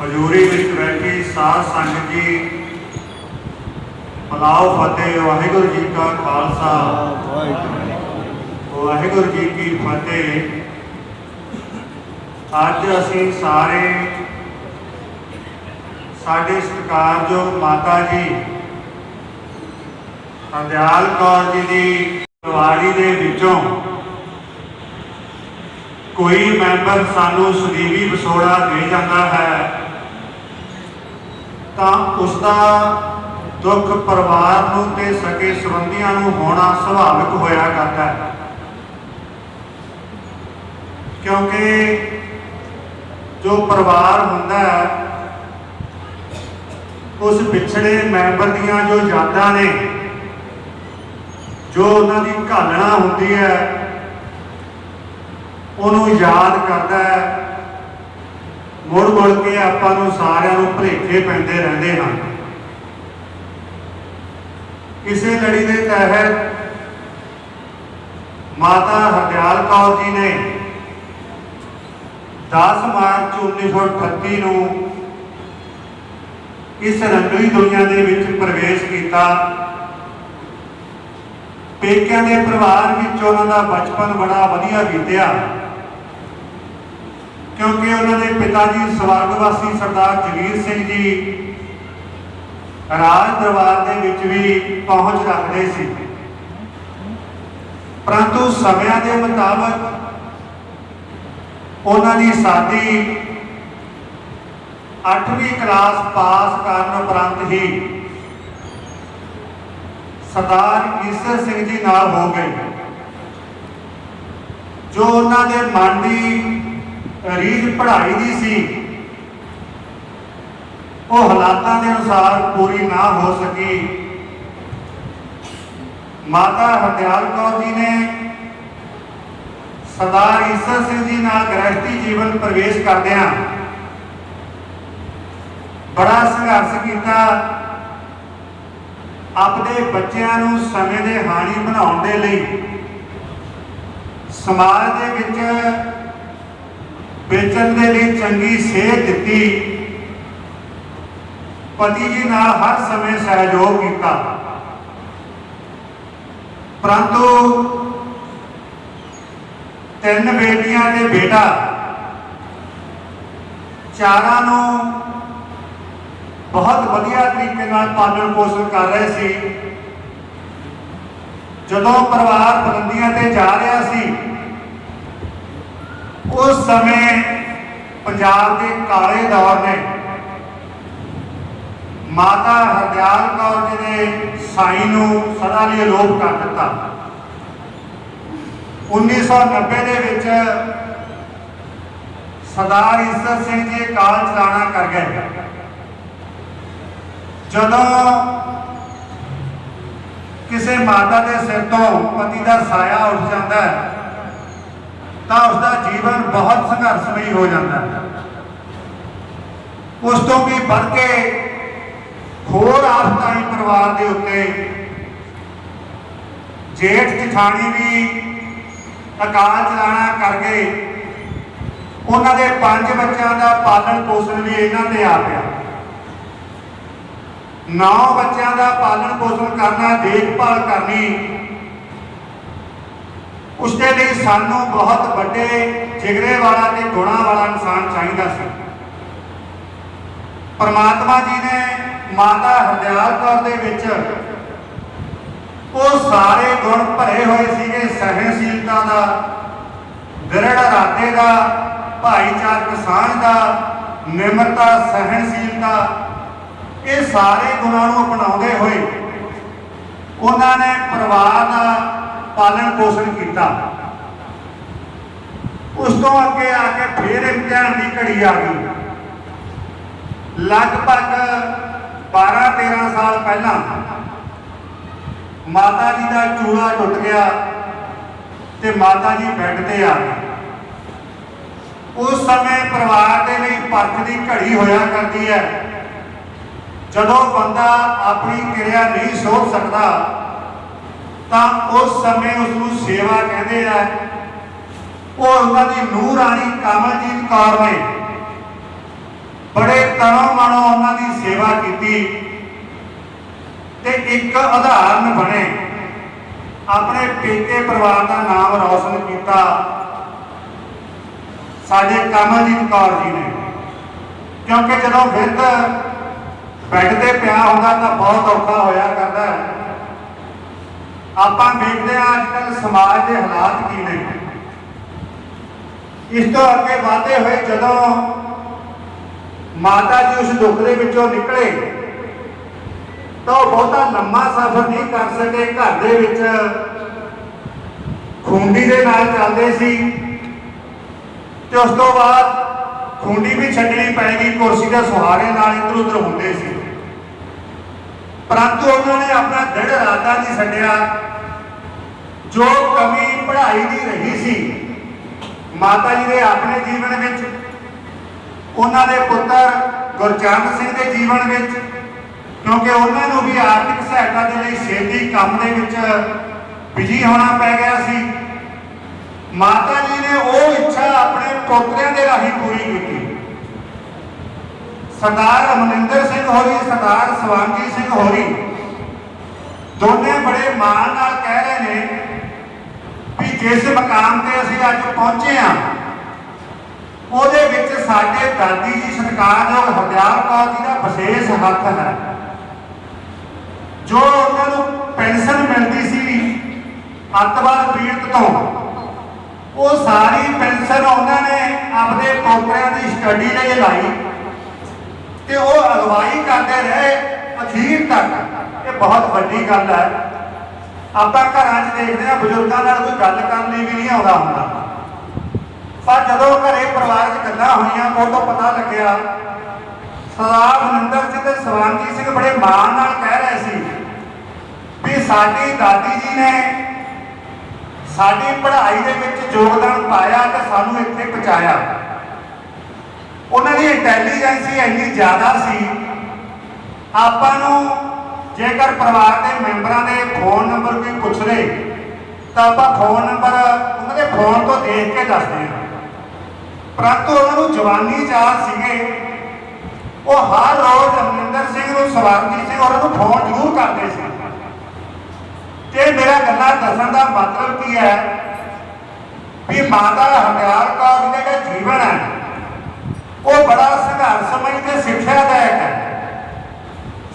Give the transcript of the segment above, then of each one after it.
ਹਜ਼ੂਰੀ ਵਿੱਚ ਬੈਠੀ ਸਾਧ ਸੰਗਤ ਜੀ, ਬਲਾਓ ਫਤਿਹ, ਵਾਹਿਗੁਰੂ ਜੀ ਕਾ ਖਾਲਸਾ। ਵਾਹਿਗੁਰੂ ਜੀ ਕੀ ਫਤਿਹ। ਅੱਜ ਅਸੀਂ ਸਾਰੇ ਸਾਡੇ ਸਤਿਕਾਰਯੋਗ ਮਾਤਾ ਜੀ, ਹਰਦਿਆਲ ਕੌਰ ਜੀ ਦੀ ਪਰਿਵਾਰੀ ਦੇ ਵਿੱਚੋਂ ਕੋਈ ਮੈਂਬਰ ਸਾਨੂੰ ਸਦੀਵੀ ਵਿਛੋੜਾ ਦੇ ਜਾਂਦਾ ਹੈ। ਤਾਂ ਉਸ ਦਾ ਦੁੱਖ ਪਰਿਵਾਰ ਨੂੰ ਤੇ ਸਕੇ ਸੰਬੰਧੀਆਂ ਨੂੰ ਹੋਣਾ ਸੁਭਾਵਿਕ ਹੋਇਆ ਕਰਦਾ ਹੈ। ਕਿਉਂਕਿ ਜੋ ਪਰਿਵਾਰ ਹੁੰਦਾ ਹੈ, ਉਸ ਵਿਛੜੇ ਮੈਂਬਰ ਦੀਆਂ ਜੋ ਯਾਦਾਂ ਨੇ, ਜੋ ਉਹਨਾਂ ਦੀ ਘਾਲਣਾ ਹੁੰਦੀ ਹੈ, ਉਹਨੂੰ ਯਾਦ ਕਰਦਾ ਹੈ ਮੁੜ ਮੁੜ ਕੇ ਆਪਾਂ ਨੂੰ ਸਾਰਿਆਂ ਨੂੰ ਭੁਲੇਖੇ ਪੈਂਦੇ ਰਹਿੰਦੇ ਹਨ। ਇਸੇ ਲੜੀ ਦੇ ਤਹਿਤ ਮਾਤਾ ਹਰਦਿਆਲ ਕੌਰ ਜੀ ਨੇ 10 ਮਾਰਚ 1938 ਨੂੰ ਇਸ ਰੰਗਲੀ ਦੁਨੀਆ ਦੇ ਵਿੱਚ ਪ੍ਰਵੇਸ਼ ਕੀਤਾ। ਪੇਕਿਆਂ ਦੇ ਪਰਿਵਾਰ ਵਿੱਚ ਉਹਨਾਂ ਦਾ ਬਚਪਨ ਬੜਾ ਵਧੀਆ ਬੀਤਿਆ। ਕਿਉਂਕਿ ਉਹਨਾਂ ਦੇ ਪਿਤਾ ਜੀ ਸਵਰਗਵਾਸੀ ਸਰਦਾਰ ਜਗੀਰ ਸਿੰਘ ਜੀ ਰਾਜ ਦਰਬਾਰ ਦੇ ਵਿੱਚ ਵੀ ਪਹੁੰਚ ਰੱਖਦੇ ਸੀ। ਪਰੰਤੂ ਸਮਿਆਂ ਦੇ ਮੁਤਾਬਕ ਉਹਨਾਂ ਦੀ ਸਾਦੀ 8ਵੀਂ ਕਲਾਸ ਪਾਸ ਕਰਨ ਉਪਰੰਤ ਹੀ ਸਰਦਾਰ ਈਸਰ ਸਿੰਘ ਜੀ ਨਾਲ ਹੋ ਗਏ, ਜੋ ਉਹਨਾਂ ਦੇ ਮਨ ਦੀ ਰੀਝ ਪੜ੍ਹਾਈ ਦੀ ਸੀ। ਉਹ ਹਾਲਾਤਾਂ ਦੇ ਅਨੁਸਾਰ ਪੂਰੀ ਨਾ ਹੋ ਸਕੀ। ਮਾਤਾ ਹਰਦਿਆਲ ਕੌਰ ਜੀ ਨੇ ਸਰਦਾਰ ਈਸਰ ਸਿੰਘ ਜੀ ਨਾਲ ਗ੍ਰਸਤੀ ਜੀਵਨ ਪ੍ਰਵੇਸ਼ ਕਰਦਿਆਂ ਬੜਾ ਸੰਘਰਸ਼ ਕੀਤਾ। ਆਪਣੇ ਬੱਚਿਆਂ ਨੂੰ ਸਮੇਂ ਦੇ ਹਾਣੀ ਬਣਾਉਣ ਦੇ ਲਈ ਸਮਾਜ ਦੇ ਵਿੱਚ ਵੇਚਣ ਦੇ ਲਈ ਚੰਗੀ ਸੇਧ ਦਿੱਤੀ। ਪਤੀ ਜੀ ਨਾਲ ਹਰ ਸਮੇਂ ਸਹਿਯੋਗ ਕੀਤਾ। ਪਰੰਤੂ ਤਿੰਨ ਬੇਟੀਆਂ ਤੇ ਬੇਟਾ, ਚਾਰਾਂ ਨੂੰ ਬਹੁਤ ਵਧੀਆ ਤਰੀਕੇ ਨਾਲ ਪਾਲਣ ਪੋਸ਼ਣ ਕਰ ਰਹੇ ਸੀ। ਜਦੋਂ ਪਰਿਵਾਰ ਬੁਲੰਦੀਆਂ ਤੇ ਜਾ ਰਿਹਾ ਸੀ ਉਸ ਸਮੇਂ ਪੰਜਾਬ ਦੇ ਕਾਲੇ ਦੌਰ ਨੇ ਮਾਤਾ ਹਰਦਿਆਲ ਕੌਰ ਜੀ ਨੇ ਸਾਈ ਨੂੰ ਸਦਾ ਲਈ ਅਲੋਪ ਕਰ ਦਿੱਤਾ। 1990 ਦੇ ਵਿੱਚ ਸਰਦਾਰ ਈਸਰ ਸਿੰਘ ਜੀ ਕਾਲ ਚਲਾਣਾ ਕਰ ਗਏ। ਜਦੋਂ ਕਿਸੇ ਮਾਤਾ ਦੇ ਸਿਰ ਤੋਂ ਪਤੀ ਦਾ ਸਾਇਆ ਉੱਠ ਜਾਂਦਾ ਹੈ ਤਾਂ ਉਸ ਦਾ ਜੀਵਨ ਬਹੁਤ ਸੰਘਰਸ਼ਮਈ ਹੋ ਜਾਂਦਾ ਹੈ। ਉਸ ਤੋਂ ਵੀ ਵੱਧ ਕੇ ਹੋਰ ਆਫਤਾਂ ਹੀ ਪਰਿਵਾਰ ਦੇ ਉੱਤੇ ਜੇਠ ਜਠਾਣੀ ਵੀ ਅਕਾਲ ਚਲਾਣਾ ਕਰ ਗਏ ਉਹਨਾਂ ਦੇ ਪੰਜ ਬੱਚਿਆਂ ਦਾ ਪਾਲਣ ਪੋਸ਼ਣ ਵੀ ਇਹਨਾਂ ਤੇ ਆ ਗਿਆ ਨੌ ਬੱਚਿਆਂ ਦਾ ਪਾਲਣ ਪੋਸ਼ਣ ਕਰਨਾ, ਦੇਖਭਾਲ ਕਰਨੀ ਉਸ ਦੇ ਲਈ ਸਾਨੂੰ ਬਹੁਤ ਵੱਡੇ ਜਿਗਰੇ ਵਾਲਾ ਤੇ ਗੁਣਾ ਵਾਲਾ ਇਨਸਾਨ ਚਾਹੀਦਾ ਸੀ। ਪਰਮਾਤਮਾ ਜੀ ਨੇ ਮਾਤਾ ਹਰਦਿਆਲ ਕੌਰ ਦੇ ਵਿੱਚ ਉਹ ਸਾਰੇ ਗੁਣ ਭਰੇ ਹੋਏ ਸੀਗੇ, ਸਹਿਣਸ਼ੀਲਤਾ ਦਾ ਦ੍ਰਿੜ ਇਰਾਦੇ ਦਾ, ਭਾਈਚਾਰਕ ਸਾਂਝ ਦਾ, ਨਿਮਰਤਾ, ਸਹਿਣਸ਼ੀਲਤਾ, ਇਹ ਸਾਰੇ ਗੁਣਾਂ ਨੂੰ ਅਪਣਾਉਂਦੇ ਹੋਏ ਉਹਨਾਂ ਨੇ ਪਰਿਵਾਰ ਦਾ ਪਾਲਣ ਪੋਸ਼ਣ ਕੀਤਾ। ਉਸ ਤੋਂ ਅੱਗੇ ਆ ਕੇ ਫੇਰ ਇਮਤਿਹਾਨ ਦੀ ਘੜੀ ਆ ਗਈ। ਲਗਭਗ 12 13 ਸਾਲ ਪਹਿਲਾਂ ਮਾਤਾ ਜੀ ਦਾ ਚੂੜਾ ਟੁੱਟ ਗਿਆ ਤੇ ਮਾਤਾ ਜੀ ਬੈੱਡ ਤੇ ਆ ਗਏ ਉਸ ਸਮੇਂ ਪਰਿਵਾਰ ਦੇ ਲਈ ਪਰਖ ਦੀ ਘੜੀ ਹੋਇਆ ਕਰਦੀ ਹੈ। ਜਦੋਂ ਬੰਦਾ ਆਪਣੀ ਕਿਰਿਆ ਨਹੀਂ ਸੋਚ ਸਕਦਾ ਤਾਂ ਉਸ ਸਮੇਂ ਉਸ ਨੂੰ ਸੇਵਾ ਕਹਿੰਦੇ ਆ। ਉਹ ਉਹਨਾਂ ਦੀ ਨੂੰਹ ਰਾਣੀ ਕਮਲਜੀਤ ਕੌਰ ਨੇ ਬੜੇ ਤਨੋਂ ਮਨੋਂ ਉਹਨਾਂ ਦੀ ਸੇਵਾ ਕੀਤੀ ਤੇ ਇੱਕ ਉਦਾਹਰਨ ਬਣੇ। ਆਪਣੇ ਪੇਕੇ ਪਰਿਵਾਰ ਦਾ ਨਾਮ ਰੌਸ਼ਨ ਕੀਤਾ ਸਾਡੇ ਕਮਲਜੀਤ ਕੌਰ ਜੀ ਨੇ। ਕਿਉਂਕਿ ਜਦੋਂ ਵਿਰਧ ਬੈੱਡ ਤੇ ਪਿਆ ਹੁੰਦਾ ਤਾਂ ਬਹੁਤ ਔਖਾ ਹੋਇਆ ਕਰਦਾ। ਆਪਾਂ ਵੇਖਦੇ ਹਾਂ ਅੱਜ ਕੱਲ੍ਹ ਸਮਾਜ ਦੇ ਹਾਲਾਤ ਕੀ ਨੇ। ਇਸ ਤੋਂ ਅੱਗੇ ਵਧਦੇ ਹੋਏ ਜਦੋਂ ਮਾਤਾ ਜੀ ਉਸ ਦੁੱਖ ਦੇ ਵਿੱਚੋਂ ਨਿਕਲੇ, ਤਾਂ ਉਹ ਬਹੁਤਾ ਲੰਮਾ ਸਫ਼ਰ ਨਹੀਂ ਕਰ ਸਕੇ। ਘਰ ਦੇ ਵਿੱਚ ਖੁੰਡੀ ਦੇ ਨਾਲ ਚੱਲਦੇ ਸੀ ਤੇ ਉਸ ਤੋਂ ਬਾਅਦ ਖੁੰਡੀ ਵੀ ਛੱਡਣੀ ਪੈਗੀ ਕੁਰਸੀ ਦੇ ਸੁਹਾਰੇ ਨਾਲ ਇੱਧਰ ਉੱਧਰ ਹੁੰਦੇ ਸੀ। ਪਰੰਤੂ ਉਹਨਾਂ ਨੇ ਆਪਣਾ ਦ੍ਰਿੜ ਇਰਾਦਾ ਨਹੀਂ ਛੱਡਿਆ। ਜੋ ਕਮੀ ਪੜ੍ਹਾਈ ਦੀ ਰਹੀ ਸੀ, ਮਾਤਾ ਜੀ ਦੇ ਆਪਣੇ ਜੀਵਨ ਵਿੱਚ, ਉਹਨਾਂ ਦੇ ਪੁੱਤਰ ਗੁਰਚਰਨ ਸਿੰਘ ਦੇ ਜੀਵਨ ਵਿੱਚ, ਕਿਉਂਕਿ ਉਹਨਾਂ ਨੂੰ ਵੀ ਆਰਥਿਕ ਸਹਾਇਤਾ ਦੇ ਲਈ ਛੇਤੀ ਕੰਮ ਦੇ ਵਿੱਚ ਬਿਜ਼ੀ ਹੋਣਾ ਪੈ ਗਿਆ ਸੀ। ਮਾਤਾ ਜੀ ਨੇ ਉਹ ਇੱਛਾ ਆਪਣੇ ਪੋਤਰਿਆਂ ਦੇ ਰਾਹੀਂ ਪੂਰੀ ਕੀਤੀ। ਸਰਦਾਰ ਅਮਰਿੰਦਰ ਸਿੰਘ ਹੋਰੀ, ਸਰਦਾਰ ਸਵਾਂਗੀ ਸਿੰਘ ਹੋਰੀ। ਦੋਨੇ ਬੜੇ ਮਾਣ ਨਾਲ ਕਹਿ ਰਹੇ ਨੇ ਵੀ ਜਿਸ ਮਕਾਮ ਤੇ ਅਸੀਂ ਅੱਜ ਪਹੁੰਚੇ ਆ ਉਹਦੇ ਵਿੱਚ ਸਾਡੇ ਦਾਦੀ ਜੀ ਸਤਿਕਾਰਯੋਗ ਹਰਦਿਆਲ ਕੌਰ ਜੀ ਦਾ ਵਿਸ਼ੇਸ਼ ਹੱਥ ਹੈ। ਜੋ ਉਹਨਾਂ ਨੂੰ ਪੈਨਸ਼ਨ ਮਿਲਦੀ ਸੀ ਅੱਤਵਾਦ ਪੀੜਤ ਤੋਂ, ਉਹ ਸਾਰੀ ਪੈਨਸ਼ਨ ਉਹਨਾਂ ਨੇ ਆਪਣੇ ਪੋਤਰਿਆਂ ਦੀ ਸਟੱਡੀ ਲਈ ਲਾਈ। ਤੇ ਉਹ ਅਗਵਾਈ ਕਰਦੇ ਰਹੇ ਅਖੀਰ ਤੱਕ। ਇਹ ਬਹੁਤ ਵੱਡੀ ਗੱਲ ਹੈ। ਆਪਾਂ ਘਰਾਂ 'ਚ ਦੇਖਦੇ ਹਾਂ, ਬਜ਼ੁਰਗਾਂ ਨਾਲ ਕੋਈ ਗੱਲ ਕਰਨ ਲਈ ਵੀ ਨਹੀਂ ਆਉਂਦਾ ਹੁੰਦਾ। ਪਰ ਜਦੋਂ ਘਰੇ ਪਰਿਵਾਰ 'ਚ ਗੱਲਾਂ ਹੋਈਆਂ, ਉਹ ਤੋਂ ਪਤਾ ਲੱਗਿਆ, ਸਰਦਾਰ ਮਨਿੰਦਰ ਸਿੰਘ ਤੇ ਸਵਾਂਗੀ ਸਿੰਘ ਬੜੇ ਮਾਣ ਨਾਲ ਕਹਿ ਰਹੇ ਸੀ ਵੀ ਸਾਡੀ ਦਾਦੀ ਜੀ ਨੇ ਸਾਡੀ ਪੜ੍ਹਾਈ ਦੇ ਵਿੱਚ ਯੋਗਦਾਨ ਪਾਇਆ ਤੇ ਸਾਨੂੰ ਇੱਥੇ ਪਹੁੰਚਾਇਆ। ਉਹਨਾਂ ਦੀ ਇੰਟੈਲੀਜੈਂਸੀ ਇੰਨੀ ਜ਼ਿਆਦਾ ਸੀ, ਆਪਾਂ ਨੂੰ ਜੇਕਰ ਪਰਿਵਾਰ ਦੇ ਮੈਂਬਰਾਂ ਦੇ ਫੋਨ ਨੰਬਰ ਕੋਈ ਪੁੱਛ ਪੁੱਛਦੇ, ਤਾਂ ਆਪਾਂ ਫੋਨ ਨੰਬਰ ਉਹਨਾਂ ਦੇ ਫੋਨ ਤੋਂ ਦੇਖ ਕੇ ਦੱਸਦੇ ਹਾਂ। ਪਰੰਤੂ ਉਹਨਾਂ ਨੂੰ ਜਵਾਨੀ ਯਾਦ ਸੀਗੇ, ਉਹ ਹਰ ਰੋਜ਼ ਅਮਰਿੰਦਰ ਸਿੰਘ ਨੂੰ ਸਵਾਰਜੀ ਸੀ ਉਹਨਾਂ ਨੂੰ ਫੋਨ ਜ਼ਰੂਰ ਕਰਦੇ ਸੀ। ਤੇ ਮੇਰਾ ਗੱਲਾਂ ਦੱਸਣ ਦਾ ਮਤਲਬ ਕੀ ਹੈ? ਵੀ ਮਾਤਾ ਹਰਿਆਰ ਕੌਰ ਜੀ ਦਾ ਜਿਹੜਾ ਜੀਵਨ ਹੈ ਉਹ ਬੜਾ ਸੰਘਰਸ਼ ਸੰਘਰਸ਼ਮਈ ਸਿੱਖਿਆ ਸਿੱਖਿਆਦਾਇਕ ਹੈ।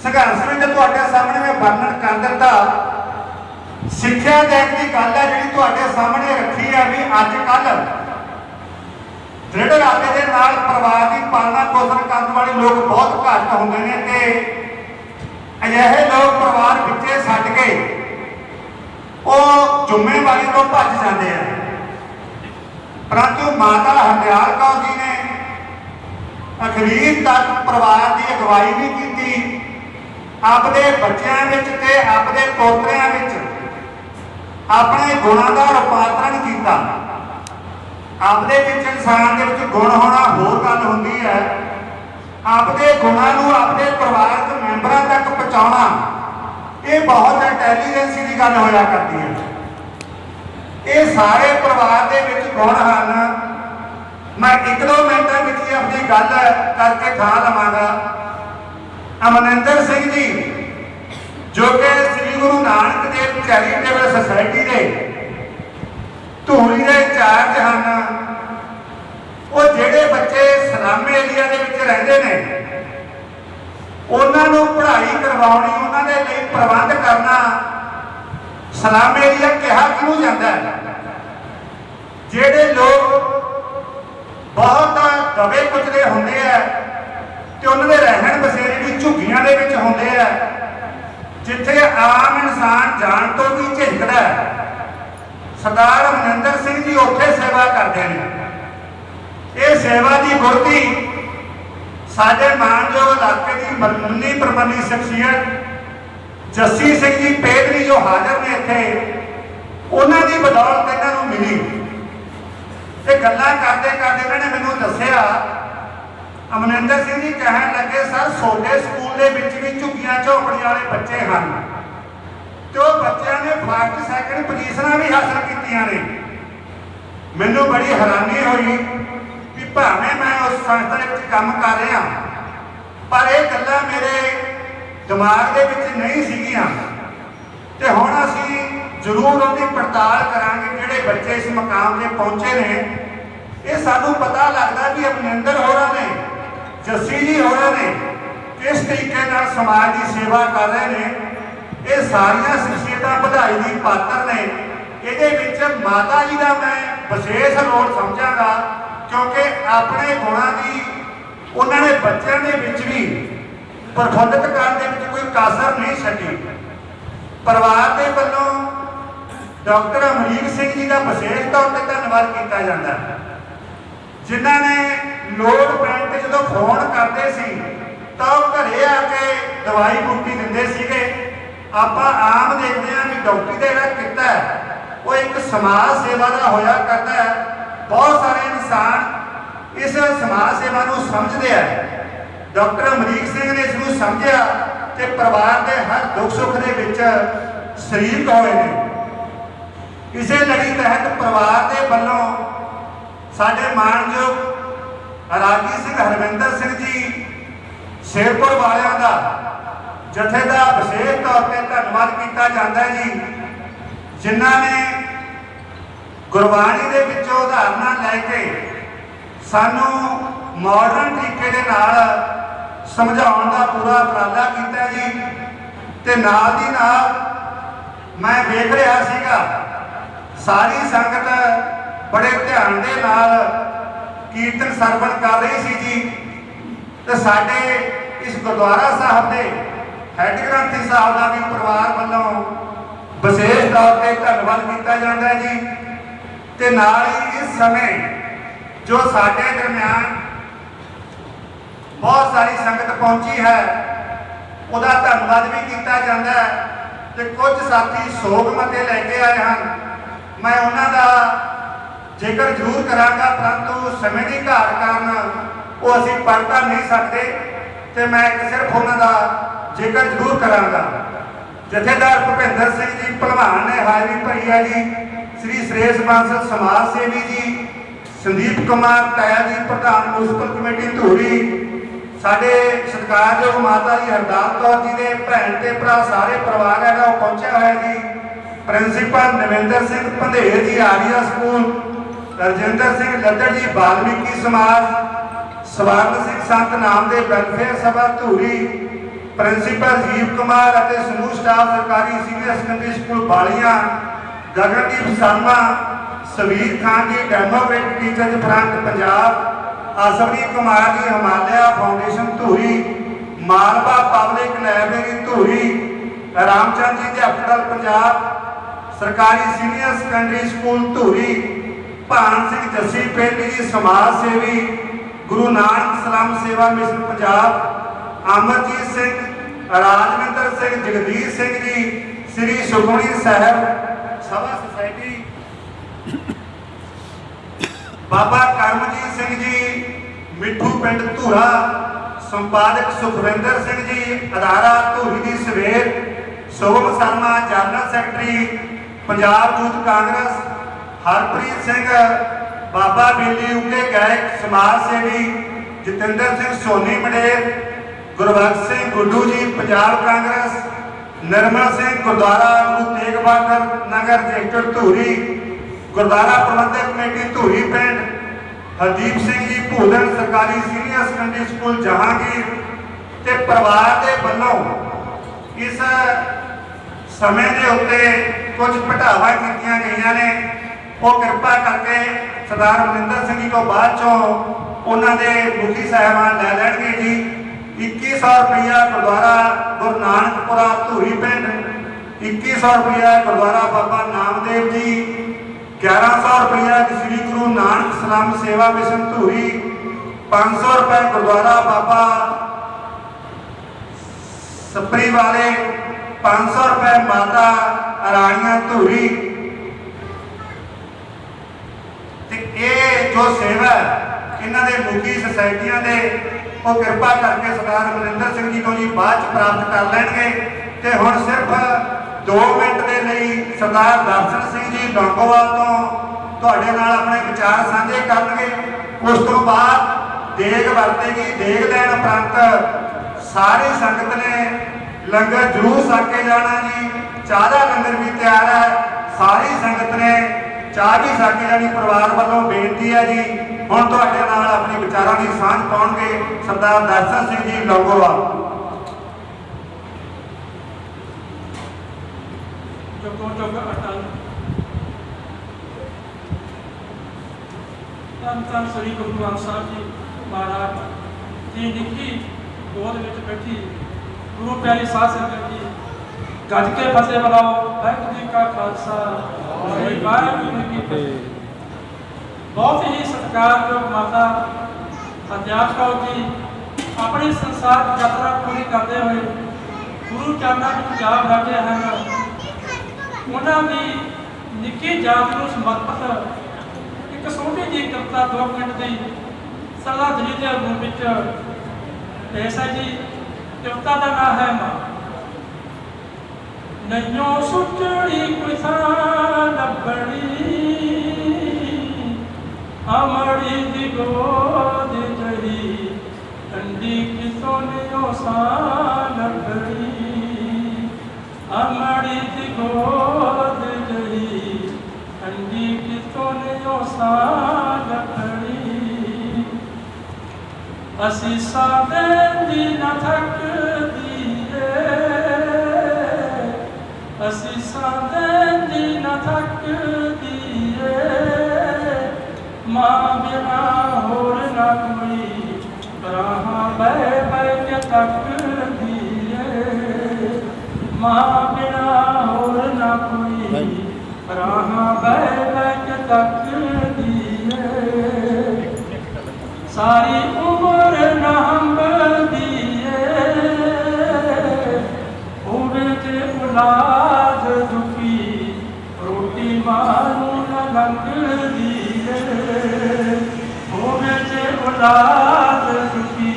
ਸੰਘਰਸ਼ ਵਿੱਚ ਤੁਹਾਡੇ ਸਾਹਮਣੇ ਮੈਂ ਵਰਣਨ ਕਰ ਦਿੱਤਾ ਸਿੱਖਿਆ ਸਿੱਖਿਆਦਾਇਕ ਦੀ ਗੱਲ ਹੈ ਜਿਹੜੀ ਤੁਹਾਡੇ ਸਾਹਮਣੇ ਰੱਖੀ ਹੈ ਵੀ ਅੱਜ ਕੱਲ ਦ੍ਰਿੜ ਇਰਾਦੇ ਦੇ ਨਾਲ ਪਰਿਵਾਰ ਦੀ ਪਾਲਣਾ ਪੋਸ਼ਣ ਕਰਨ ਵਾਲੇ ਲੋਕ ਬਹੁਤ ਘੱਟ ਹੁੰਦੇ ਨੇ ਤੇ ਅਜਿਹੇ ਲੋਕ ਪਰਿਵਾਰ ਵਿੱਚੇ ਛੱਡ ਕੇ ਉਹ ਜ਼ਿੰਮੇਵਾਰੀ ਤੋਂ ਭੱਜ ਜਾਂਦੇ ਆ। ਪਰੰਤੂ ਮਾਤਾ ਹਰਦਿਆਲ ਕੌਰ ਜੀ ਨੇ ਅਖਰੀਰ ਤੱਕ ਪਰਿਵਾਰ ਦੀ ਅਗਵਾਈ ਵੀ ਕੀਤੀ। ਆਪਦੇ ਬੱਚਿਆਂ ਵਿੱਚ ਤੇ ਆਪਦੇ ਪੋਤਰਿਆਂ ਵਿੱਚ ਆਪਣੇ ਗੁਣਾਂ ਦਾ ਰੂਪਾਂਤਰਣ ਕੀਤਾ। ਆਪਦੇ ਵਿੱਚ ਇਨਸਾਨ ਦੇ ਵਿੱਚ ਗੁਣ ਹੋਣਾ ਹੋਰ ਗੱਲ ਹੁੰਦੀ ਹੈ। ਆਪਦੇ ਗੁਣਾਂ ਨੂੰ ਆਪਦੇ ਪਰਿਵਾਰਕ ਮੈਂਬਰਾਂ ਤੱਕ ਪਹੁੰਚਾਉਣਾ, ਇਹ ਬਹੁਤ ਇੰਟੈਲੀਜੈਂਸੀ ਦੀ ਗੱਲ ਹੋਇਆ ਕਰਦੀ ਹੈ। ਇਹ ਸਾਰੇ ਪਰਿਵਾਰ ਦੇ ਵਿੱਚ ਗੁਣ ਹਨ। ਮੈਂ ਇੱਕ ਦੋ ਮਿੰਟਾਂ ਵਿੱਚ ਹੀ ਆਪਣੀ ਗੱਲ ਕਰਕੇ ਥਾ ਲਵਾਂਗਾ। ਅਮਨਿੰਦਰ ਸਿੰਘ ਜੀ, ਜੋ ਕਿ ਸ੍ਰੀ ਗੁਰੂ ਨਾਨਕ ਦੇਵ ਚੈਰੀਟੇਬਲ ਸੁਸਾਇਟੀ ਦੇ ਧੂਰੀ ਦੇ ਇੰਚਾਰਜ ਹਨ, ਉਹ ਜਿਹੜੇ ਬੱਚੇ ਸਲਮ ਏਰੀਆ ਦੇ ਵਿੱਚ ਰਹਿੰਦੇ ਨੇ, ਉਹਨਾਂ ਨੂੰ ਪੜ੍ਹਾਈ ਕਰਵਾਉਣੀ, ਉਹਨਾਂ ਦੇ ਲਈ ਪ੍ਰਬੰਧ ਕਰਨਾ ਸਲਾਮ ਏਰੀਆ ਕਿਹਾ ਕਿਉਂ ਜਾਂਦਾ ਜਿਹੜੇ ਲੋਕ ਬਹੁਤ ਦਵੇ ਕੁਚਲੇ ਹੁੰਦੇ ਆ ਤੇ ਉਹਨਾਂ ਦੇ ਰਹਿਣ ਬਸੇਰੇ ਵੀ ਝੁੱਗੀਆਂ ਦੇ ਵਿੱਚ ਹੁੰਦੇ ਆ। ਜਿੱਥੇ ਆਮ ਇਨਸਾਨ ਜਾਣ ਤੋਂ ਵੀ ਝਿਜਕਦਾ ਹੈ। ਸਰਦਾਰ ਮਨਿੰਦਰ ਸਿੰਘ ਜੀ ਉੱਥੇ ਸੇਵਾ ਕਰਦੇ ਨੇ। ਇਹ ਸੇਵਾ ਦੀ ਗੁਰਤੀ ਸਾਡੇ ਮਾਨਯੋਗ ਇਲਾਕੇ ਦੀ ਮੰਨੀ ਪ੍ਰਮੰਨੀ ਸ਼ਖਸੀਅਤ ਜੱਸੀ ਸਿੰਘ ਜੀ ਪੇਦਰੀ ਜੋ ਹਾਜ਼ਰ ਨੇ ਇੱਥੇ, ਉਹਨਾਂ ਦੀ ਬਦੌਲਤ ਇਹਨਾਂ ਨੂੰ ਮਿਲੀ। ਤੇ ਗੱਲਾਂ ਕਰਦੇ ਕਰਦੇ ਉਹਨਾਂ ਨੇ ਮੈਨੂੰ ਦੱਸਿਆ, ਅਮਨਿੰਦਰ ਸਿੰਘ ਜੀ ਕਹਿਣ ਲੱਗੇ, ਸਰ ਸੋਡੇ ਸਕੂਲ ਦੇ ਵਿੱਚ ਵੀ ਝੁੱਗੀਆਂ ਝੋਪੜੀਆਂ ਵਾਲੇ ਬੱਚੇ ਹਨ। ਤੇ ਉਹ ਬੱਚਿਆਂ ਨੇ ਫਸਟ ਸੈਕੰਡ ਪੋਜੀਸ਼ਨਾਂ ਵੀ ਹਾਸਲ ਕੀਤੀਆਂ ਨੇ। ਮੈਨੂੰ ਬੜੀ ਹੈਰਾਨੀ ਹੋਈ ਕਿ ਭਾਵੇਂ ਮੈਂ ਉਸ ਸੰਸਥਾ ਵਿੱਚ ਕੰਮ ਕਰ ਰਿਹਾ, ਪਰ ਇਹ ਗੱਲਾਂ ਮੇਰੇ ਦਿਮਾਗ ਦੇ ਵਿੱਚ ਨਹੀਂ ਸੀਗੀਆਂ। ਤੇ ਹੁਣ ਅਸੀਂ ਜ਼ਰੂਰ ਉਹਦੀ ਪੜਤਾਲ ਕਰਾਂਗੇ, ਜਿਹੜੇ ਬੱਚੇ ਇਸ ਮਕਾਮ ਤੇ ਪਹੁੰਚੇ ਨੇ। ਇਹ ਸਾਨੂੰ ਪਤਾ ਲੱਗਦਾ ਵੀ ਅਮਨਿੰਦਰ ਹੋਰਾਂ ਨੇ, ਜੱਸੀ ਜੀ ਹੋਰਾਂ ਨੇ ਕਿਸ ਤਰੀਕੇ ਨਾਲ ਸਮਾਜ ਦੀ ਸੇਵਾ ਕਰ ਰਹੇ ਨੇ। ਇਹ ਸਾਰੀਆਂ ਸ਼ਖਸੀਅਤਾਂ ਵਧਾਈ ਦੀ ਪਾਤਰ ਨੇ। ਇਹਦੇ ਵਿੱਚ ਮਾਤਾ ਜੀ ਦਾ ਮੈਂ ਵਿਸ਼ੇਸ਼ ਰੋਲ ਸਮਝਾਂਗਾ, ਕਿਉਂਕਿ ਆਪਣੇ ਗੁਣਾਂ ਦੀ ਉਹਨਾਂ ਨੇ ਬੱਚਿਆਂ ਦੇ ਵਿੱਚ ਵੀ ਪ੍ਰਫੁੱਲਤ ਕਰਨ ਦੇ ਵਿੱਚ ਕੋਈ ਕਾਸਰ ਨਹੀਂ ਛੱਡੀ। ਪਰਿਵਾਰ ਦੇ ਵੱਲੋਂ ਡਾਕਟਰ ਅਮਰੀਕ ਸਿੰਘ ਜੀ ਦਾ ਵਿਸ਼ੇਸ਼ ਤੌਰ ਤੇ ਧੰਨਵਾਦ ਕੀਤਾ ਜਾਂਦਾ। ਜਿਨ੍ਹਾਂ ਨੇ ਲੋੜ ਪੈਣ ਤੇ ਜਦੋਂ ਫੋਨ ਕਰਦੇ ਸੀ, ਤਾਂ ਉਹ ਘਰੇ ਆ ਕੇ ਦਵਾਈ ਬੂਟੀ ਦਿੰਦੇ ਸੀਗੇ। ਆਪਾਂ ਆਮ ਦੇਖਦੇ ਹਾਂ ਵੀ ਡਾਕਟਰੀ ਦਾ ਜਿਹੜਾ ਕਿੱਤਾ ਉਹ ਇੱਕ ਸਮਾਜ ਸੇਵਾ ਦਾ ਹੋਇਆ ਕਰਦਾ ਹੈ। ਬਹੁਤ ਸਾਰੇ ਇਨਸਾਨ ਇਸ ਸਮਾਜ ਸੇਵਾ ਨੂੰ ਸਮਝਦੇ ਆ। ਡਾਕਟਰ ਅਮਰੀਕ ਸਿੰਘ ਨੇ ਇਸ ਨੂੰ ਸਮਝਿਆ ਤੇ ਪਰਿਵਾਰ ਦੇ ਹਰ ਦੁੱਖ ਸੁੱਖ ਦੇ ਵਿੱਚ ਸ਼ਰੀਕ ਹੋਏ ਨੇ। ਇਸੇ ਲੜੀ ਤਹਿਤ ਪਰਿਵਾਰ ਦੇ ਵੱਲੋਂ ਸਾਡੇ ਮਾਨਯੋਗ ਰਾਗੀ ਸਿੰਘ ਹਰਵਿੰਦਰ ਸਿੰਘ ਜੀ, ਸ਼ੇਰਪੁਰ ਵਾਲਿਆਂ ਦਾ ਜਥੇ ਦਾ ਵਿਸ਼ੇਸ਼ ਤੌਰ ਤੇ ਧੰਨਵਾਦ ਕੀਤਾ ਜਾਂਦਾ ਜੀ, ਜਿਨ੍ਹਾਂ ਨੇ ਗੁਰਬਾਣੀ ਦੇ ਵਿੱਚੋਂ ਉਦਾਹਰਨਾਂ ਲੈ ਕੇ ਸਾਨੂੰ ਮਾਡਰਨ ਤਰੀਕੇ ਦੇ ਨਾਲ ਸਮਝਾਉਣ ਦਾ ਪੂਰਾ ਉਪਰਾਲਾ ਕੀਤਾ ਜੀ। ਤੇ ਨਾਲ ਦੀ ਨਾਲ ਮੈਂ ਵੇਖ ਰਿਹਾ ਸੀਗਾ ਸਾਰੀ ਸੰਗਤ ਬੜੇ ਧਿਆਨ ਦੇ ਨਾਲ ਕੀਰਤਨ ਸਰਵਣ ਕਰ ਰਹੀ ਸੀ ਜੀ। ਤੇ ਸਾਡੇ ਇਸ ਗੁਰਦੁਆਰਾ ਸਾਹਿਬ ਦੇ ਹੈੱਡ ਗ੍ਰੰਥੀ ਸਾਹਿਬ ਦਾ ਵੀ ਪਰਿਵਾਰ ਵੱਲੋਂ ਵਿਸ਼ੇਸ਼ ਤੌਰ ਤੇ ਧੰਨਵਾਦ ਕੀਤਾ ਜਾਂਦਾ ਹੈ ਜੀ। ਤੇ ਨਾਲ ਹੀ ਇਸ ਸਮੇਂ ਜੋ ਸਾਡੇ ਦਰਮਿਆਨ ਬਹੁਤ ਸਾਰੀ ਸੰਗਤ ਪਹੁੰਚੀ ਹੈ, ਉਹਦਾ ਧੰਨਵਾਦ ਵੀ ਕੀਤਾ ਜਾਂਦਾ ਹੈ। ਤੇ ਕੁਝ ਸਾਥੀ ਸੋਗ ਮਤੇ ਲੈ ਕੇ ਆਏ ਹਨ। ਮੈਂ ਉਹਨਾਂ ਦਾ ਜ਼ਿਕਰ ਜ਼ਰੂਰ ਕਰਾਂਗਾ, ਪਰੰਤੂ ਸਮੇਂ ਦੀ ਘਾਟ ਕਾਰਨ ਉਹ ਅਸੀਂ ਪੜ੍ਹ ਤਾਂ ਨਹੀਂ ਸਕਦੇ ਤੇ ਮੈਂ ਸਿਰਫ ਉਹਨਾਂ ਦਾ ਜ਼ਿਕਰ ਜ਼ਰੂਰ ਕਰਾਂਗਾ। ਜਥੇਦਾਰ ਭੁਪਿੰਦਰ ਸਿੰਘ ਜੀ, ਭਲਵਾਨ ਨੇ ਹਾਜ਼ਰੀ ਭਰੀ ਹੈ ਜੀ। ਸ੍ਰੀ ਸੁਰੇਸ਼ ਬਾਂਸਲ ਸਮਾਜ ਸੇਵੀ ਜੀ, ਸੰਦੀਪ ਕੁਮਾਰ ਤਾਇਆ ਜੀ, ਪ੍ਰਧਾਨ ਮਿਊਨਿਸਪਲ ਕਮੇਟੀ ਧੂਰੀ, ਸਾਡੇ ਸਤਿਕਾਰਯੋਗ ਮਾਤਾ ਜੀ ਹਰਦਾਸ ਕੌਰ ਜੀ ਦੇ ਭੈਣ ਤੇ ਭਰਾ, ਸਾਰੇ ਪਰਿਵਾਰ ਹੈਗਾ, ਉਹ ਪਹੁੰਚਿਆ ਹੋਇਆ ਜੀ। ਪ੍ਰਿੰਸੀਪਲ ਨਵਿੰਦਰ ਸਿੰਘ ਪੰਧੇਰ ਜੀ ਆਰੀਆ ਸਕੂਲ, ਰਜਿੰਦਰ ਸਿੰਘ ਲੱਦੜ ਜੀ ਬਾਲਮੀਕੀ ਸਮਾਜ ਸਵਰਨ ਸਿੰਘ ਸੰਤ ਨਾਮ ਦੇ ਵੈਲਫੇਅਰ ਸਭਾ ਧੂਰੀ, ਪ੍ਰਿੰਸੀਪਲ ਜੀਵ ਕੁਮਾਰ ਅਤੇ ਸਮੂਹ ਸਟਾਫ ਸਰਕਾਰੀ senior secondary school Balian Gagandeep Sharma, Savir Khan ji democratic teacher front Punjab Ashwani Kumar ji Himalaya foundation Dhuri, Malwa public library Dhuri, Ramchand ji ਅਧਿਆਪਕ ਪੰਜਾਬ ਸਰਕਾਰੀ senior secondary school Dhuri Bhan Singh Jassi ਪਿੰਡ ਜੀ ਸਮਾਜ ਸੇਵੀ ਗੁਰੂ ਨਾਨਕ ਸਲਾਮ ਸੇਵਾ mission Punjab Amarjit Singh Rajwinder Singh Jagdish Singh ji ਸ੍ਰੀ ਸੁਖਮਨੀ ਸਾਹਿਬ ਸਭਾ society Baba Karamjit Singh ji ਮਿੱਠੂ ਪਿੰਡ ਧੂਰਾ ਸੰਪਾਦਕ ਸੁਖਵਿੰਦਰ ਸਿੰਘ ਜੀ ਅਦਾਰਾ ਧੂਰੀ ਦੀ ਸਵੇਰ Som Sharma general secretary Punjab youth Congress, Harpreet Singh, Baba Beli UK ਗਾਇਕ, ਸਮਾਜ ਸੇਵੀ, ਜਤਿੰਦਰ ਸਿੰਘ ਸੋਨੀ ਮੰਡੇਰ ਗੁਰਬਖਸ਼ ਸਿੰਘ ਗੁੱਡੂ ਜੀ, ਪੰਜਾਬ ਕਾਂਗਰਸ, ਨਰਮਲ ਸਿੰਘ ਗੁਰਦੁਆਰਾ ਗੁਰੂ ਤੇਗ ਬਹਾਦਰ ਨਗਰ ਸੈਕਟਰ ਧੂਰੀ, ਗੁਰਦੁਆਰਾ ਪ੍ਰਬੰਧਕ ਕਮੇਟੀ ਧੂਰੀ ਪਿੰਡ, ਹਰਦੀਪ ਸਿੰਘ ਜੀ ਭੂਦਨ ਸਰਕਾਰੀ ਸੀਨੀਅਰ ਸੈਕੰਡਰੀ ਸਕੂਲ ਜਹਾਂਗੀਰ ਤੇ ਪਰਿਵਾਰ ਦੇ ਵੱਲੋਂ ਇਸ ਸਮੇਂ ਦੇ ਉੱਤੇ ਕੁਝ ਘਟਾਵਾਂ ਕੀਤੀਆਂ ਗਈਆਂ ਨੇ। ਉਹ ਕਿਰਪਾ ਕਰਕੇ ਸਰਦਾਰ ਮਨਿੰਦਰ ਸਿੰਘ ਜੀ ਤੋਂ ਬਾਅਦ ਚੋਂ ਉਹਨਾਂ ਦੇ ਮੁਖੀ ਸਾਹਿਬਾਨ ਲੈ ਲੈਣਗੇ ਜੀ। 2100 ਰੁਪਇਆ ਗੁਰਦੁਆਰਾ ਗੁਰੂ ਨਾਨਕਪੁਰਾ ਧੂਰੀ ਪਿੰਡ 2100 ਰੁਪਇਆ ਗੁਰਦੁਆਰਾ ਬਾਬਾ ਨਾਮਦੇਵ ਜੀ 1100 ਰੁਪਇਆ ਸ੍ਰੀ ਗੁਰੂ ਨਾਨਕ ਸਲਾਮ ਸੇਵਾ ਮਿਸ਼ਨ ਧੂਰੀ 500 ਰੁਪਏ ਗੁਰਦੁਆਰਾ ਬਾਬਾ ਸਪਰੀ ਵਾਲੇ 500 ਰੁਪਏ ਮਾਤਾ ਰਾਣੀਆਂ ਧੂਰੀ। ਤੇ ਇਹ ਜੋ ਸੇਵਾ ਇਹਨਾਂ ਦੇ ਮੁਖੀ ਸੁਸਾਇਟੀਆਂ ਦੇ, ਉਹ ਕਿਰਪਾ ਕਰਕੇ ਸਰਦਾਰ ਮਨਿੰਦਰ ਸਿੰਘ ਜੀ ਤੋਂ ਜੀ ਬਾਅਦ ਚ ਪ੍ਰਾਪਤ ਕਰ ਲੈਣਗੇ। ਤੇ ਹੁਣ ਸਿਰਫ 2 ਮਿੰਟ ਦੇ ਲਈ ਸਰਦਾਰ ਦਰਸ਼ਨ ਸਿੰਘ ਜੀ ਲੌਂਗੋਵਾਲ ਤੋਂ ਤੁਹਾਡੇ ਨਾਲ ਆਪਣੇ ਵਿਚਾਰ ਸਾਂਝੇ ਕਰਨਗੇ। ਉਸ ਤੋਂ ਬਾਅਦ ਦੇਗ ਵਰਤੇਗੀ, ਦੇਗ ਲੈਣ ਉਪਰੰਤ ਸਾਰੀ ਸੰਗਤ ਨੇ ਲੰਗਰ ਜ਼ਰੂਰ ਸਾਕੇ ਜਾਣਾ ਜੀ। ਚਾਹ ਦਾ ਲੰਗਰ ਵੀ ਤਿਆਰ ਹੈ। ਸਾਰੀ ਸੰਗਤ ਨੇ ਚਾਹ ਵੀ ਛਕ ਜਾਣੀ। ਪਰਿਵਾਰ ਵੱਲੋਂ ਬੇਨਤੀ ਹੈ ਜੀ। ਹੁਣ ਤੁਹਾਡੇ ਨਾਲ ਆਪਣੇ ਵਿਚਾਰਾਂ ਦੀ ਸਾਂਝ ਪਾਉਣਗੇ ਸਰਦਾਰ ਦਰਸ਼ਨ ਸਿੰਘ ਜੀ ਲੌਂਗੋਵਾਲ। ਜਗੋ ਜਗ ਅਟਲ। ਧੰਨ ਧੰਨ ਸ੍ਰੀ ਗੁਰੂ ਗ੍ਰੰਥ ਸਾਹਿਬ ਜੀ ਮਹਾਰਾਜ। ਜੀ ਨਿੱਕੀ ਗੋਦ ਵਿੱਚ ਬੈਠੀ ਗੁਰੂ ਪਿਆਰੀ ਸਾਧ ਸੰਗਤ ਜੀ, ਗੱਜ ਕੇ ਫਸੇ ਬਲਾਓ ਵਾਹਿਗੁਰੂ ਜੀ ਕਾ ਖਾਲਸਾ, ਵਾਹਿਗੁਰੂ ਜੀ ਕੀ ਫਤਿਹ। ਬਹੁਤ ਹੀ ਸਤਿਕਾਰਯੋਗ ਮਾਤਾ ਅਧਿਆਪ ਕੌਰ ਜੀ, ਆਪਣੀ ਸੰਸਾਰ ਯਾਤਰਾ ਪੂਰੀ ਕਰਦੇ ਹੋਏ ਗੁਰੂ ਚਰਨਾਂ ਵਿੱਚ ਜਾ ਬੈਠੇ ਹਨ। ਉਹਨਾਂ ਦੀ ਨਿੱਕੀ ਜਾਤ ਨੂੰ ਸਮਰਪਿਤ ਇੱਕ ਛੋਟੀ ਜਿਹੀ ਕਵਿਤਾ ਦੋ ਮਿੰਟ ਦੀ ਸਰਦਾਰ ਜੀ ਦੇ ਰੂਪ ਵਿੱਚ। ਐਸਾ ਜੀ ਕਵਿਤਾ ਦਾ ਨਾਮ ਹੈ ਮਾਂ। ਨਈਓ ਸੁਚੜੀ ਕੋਈ ਲੱਭਣੀ, ਅਮੜੀ ਦੀ ਗੋਦ ਜਹੀ ਠੰਡੀ ਕਿਸੋਂ ਨਿਓ ਸਾਂ ਲੱਭਣੀ, ਅਮੜੀ ਦੀ ਗੋਦ ਜਹੀ ਠੰਡੀ ਕਿਤੋਂ ਨਿਓ ਸਾਗ ਖੜੀ ਅਸੀਂ ਸਾਦੇ ਦੀ ਨਾ ਥੱਕਦੀ ਥੱਕਦੀ ਏ ਮਾਂ ਬਿਨਾ ਹੋਰ ਨਾ ਕੋਈ ਬਰਾਹਾਂ ਬੈ ਬੈ ਕੇ ਤੱਕਦੀ ਏ ਮਾਂ ਬਿਨਾ ਹੋਰ ਨਾ ਕੋਈ ਰਾਹਾਂ ਬੈ ਬੈ ਕੇ ਤੱਕਦੀ ਏ ਸਾਰੀ ਉਮਰ ਨਾਂਬਦੀ ਏ ਉਹਦੇ ਤੇ ਔਲਾਦ ਮਾਰੂ ਮਾਂ ਨਾ ਲੰਘਦੀ ਏ ਉਹਦੇ ਤੇ ਔਲਾਦ ਦੁਖੀ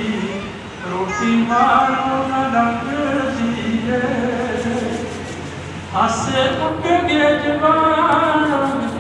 ਰੋਟੀ ਮਾਰੂ ਨੂੰ ਨਾ ਲੰਘਦੀ ਏ ਹਾਸੇ ਉੱਡ ਗਏ ਜਵਾਨ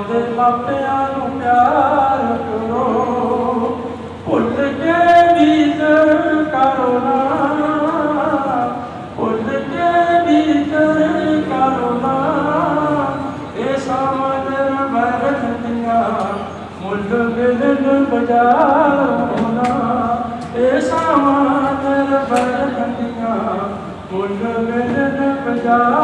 ਜਿਉਂਦੇ ਮਾਪਿਆਂ ਨੂੰ ਪਿਆਰ ਕਰੋ। ਭੁੱਲ ਕੇ ਵੀ ਜ਼ਰ ਕਰੋ ਨਾ ਭੁੱਲ ਕੇ ਵੀ ਜ਼ਰ ਕਰੋ ਨਾ ਇਹ ਸਮਦਰ ਵਰਦੀਆਂ ਮੁੱਲ ਮਿਲਨ ਬਜਾਉਣਾ ਇਹ ਸਮਦਰ ਵਰਦੀਆਂ ਮੁੱਲ ਮਿਲਨ ਬਜਾਉਣਾ